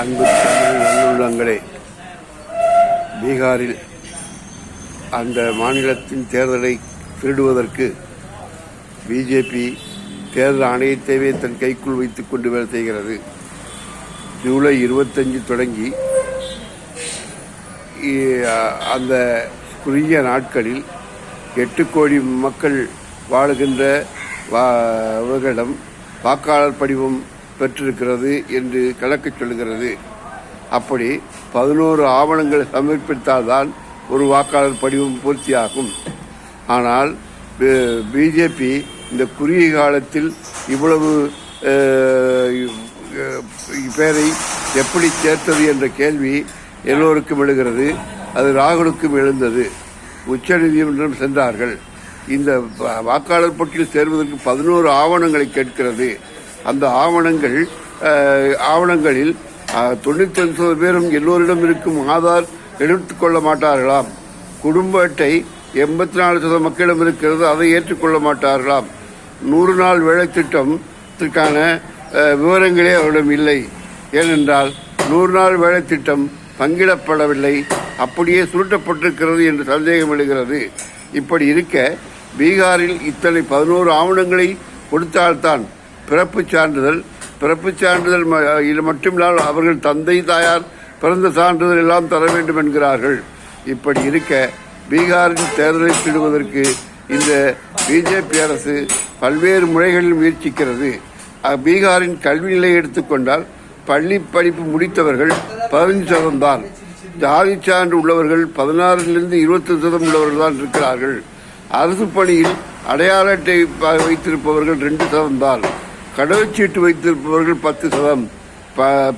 அன்பு நல்லுள்ளங்களே பீகாரில் அந்த மாநிலத்தின் தேர்தலை திருடுவதற்கு பிஜேபி தேர்தல் ஆணையத்தையே தன் கைக்குள் வைத்துக் கொண்டு வேலை செய்கிறது. ஜூலை இருபத்தஞ்சு தொடங்கி அந்த குறுகிய நாட்களில் எட்டு கோடி மக்கள் வாழுகின்ற வா- வாக்காளர் படிவம் பெற்றிருக்கிறது என்று கணக்கு சொல்கிறது அப்படி பதினோரு ஆவணங்களை சமர்ப்பித்தால்தான் ஒரு வாக்காளர் படிவம் பூர்த்தியாகும். ஆனால் பிஜேபி இந்த குறுகிய காலத்தில் இவ்வளவு பேரை எப்படி சேர்த்தது என்ற கேள்வி எல்லோருக்கும் எழுகிறது. அது ராகுலுக்கும் எழுந்தது. உச்சநீதிமன்றம் சென்றார்கள். இந்த வாக்காளர் பட்டியல் சேர்வதற்கு பதினோரு ஆவணங்களை கேட்கிறது. அந்த ஆவணங்கள் ஆவணங்களில் தொண்ணூத்தி அஞ்சு பேரும் எல்லோரிடம் இருக்கும் ஆதார் எடுத்துக்கொள்ள மாட்டார்களாம். குடும்ப அட்டை எண்பத்தி நாலு சதவீத மக்களிடம் இருக்கிறது அதை ஏற்றுக்கொள்ள மாட்டார்களாம். நூறு நாள் வேலை திட்டத்திற்கான விவரங்களே அவரிடம் இல்லை. ஏனென்றால் நூறு நாள் வேலை திட்டம் பங்கிடப்படவில்லை. அப்படியே சுருட்டப்பட்டிருக்கிறது என்று சந்தேகம் எழுகிறது. இப்படி இருக்க பீகாரில் இத்தனை பதினோரு ஆவணங்களை கொடுத்தால்தான் பிறப்புச் சான்றிதழ். பிறப்புச் சான்றிதழ் ம- இது மட்டுமில்லாமல் அவர்கள் தந்தை தாயார் பிறந்த சான்றிதழ் எல்லாம் தர வேண்டும் என்கிறார்கள். இப்படி இருக்க பீகாரின் தேர்தலை திடுவதற்கு இந்த பிஜேபி அரசு பல்வேறு முறைகளில் முயற்சிக்கிறது. பீகாரின் கல்வி நிலையை எடுத்துக்கொண்டால் பள்ளி படிப்பு முடித்தவர்கள் பதினஞ்சு சதம் தான். ஜாதி சான்று உள்ளவர்கள் பதினாறிலிருந்து இருபத்தி சதம் உள்ளவர்கள் தான் இருக்கிறார்கள். அரசு பணியில் அடையாள அட்டை ப- வைத்திருப்பவர்கள் ரெண்டு சதம் தான். கடவுச்சீட்டு வைத்திருப்பவர்கள் பத்து சதம். ப-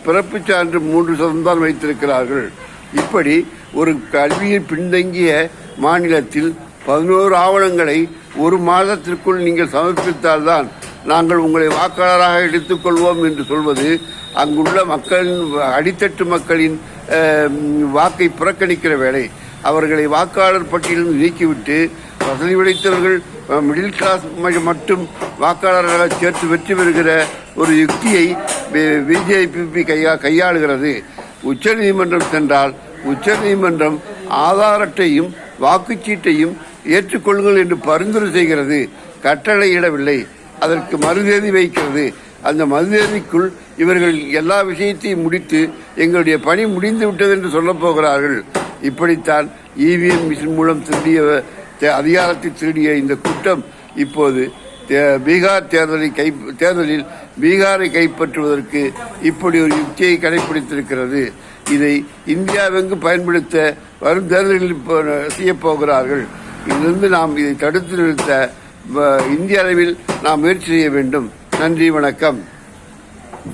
சான்று மூன்று சதம் தான் வைத்திருக்கிறார்கள். இப்படி ஒரு கல்வியில் பின்தங்கிய மாநிலத்தில் பதினோரு ஆவணங்களை ஒரு மாதத்திற்குள் நீங்கள் சமர்ப்பித்தால்தான் நாங்கள் உங்களை வாக்காளராக எடுத்துக்கொள்வோம் என்று சொல்வது அங்குள்ள மக்களின் அடித்தட்டு மக்களின் வாக்கை புறக்கணிக்கிற வேலை. அவர்களை வாக்காளர் பட்டியலில் நீக்கிவிட்டு வசதி உடைத்தவர்கள் மிடில் கிளாஸ் மட்டும் வாக்காளர்களை சேர்த்து வெற்றி பெறுகிற ஒரு யுக்தியை பிஜேபி கையா கையாளுகிறது. உச்சநீதிமன்றம் சென்றால் உச்சநீதிமன்றம் ஆதார் அட்டையும் வாக்குச்சீட்டையும் ஏற்றுக்கொள்ளுங்கள் என்று பரிந்துரை செய்கிறது. கட்டளையிடவில்லை. அதற்கு மறுதேதி வைக்கிறது. அந்த மறுதேதிக்குள் இவர்கள் எல்லா விஷயத்தையும் முடித்து எங்களுடைய பணி முடிந்து விட்டது என்று சொல்லப் போகிறார்கள். இப்படித்தான் இவிஎம் மிஷின் மூலம் திருடிய அதிகாரத்தை திருடிய இந்த கூட்டம் இப்போது தே- பீகார் தேர்தலை கை தேர்தலில் பீகாரை கைப்பற்றுவதற்கு இப்படி ஒரு யுக்தியை கடைபிடித்திருக்கிறது இதை இந்தியாவெங்கு பயன்படுத்த வரும் தேர்தலில் செய்யப்போகிறார்கள். செய்யப் போகிறார்கள் இதிலிருந்து நாம் இதை தடுத்து நிறுத்த வ- இந்திய அளவில் நாம் முயற்சி செய்ய வேண்டும். நன்றி வணக்கம்.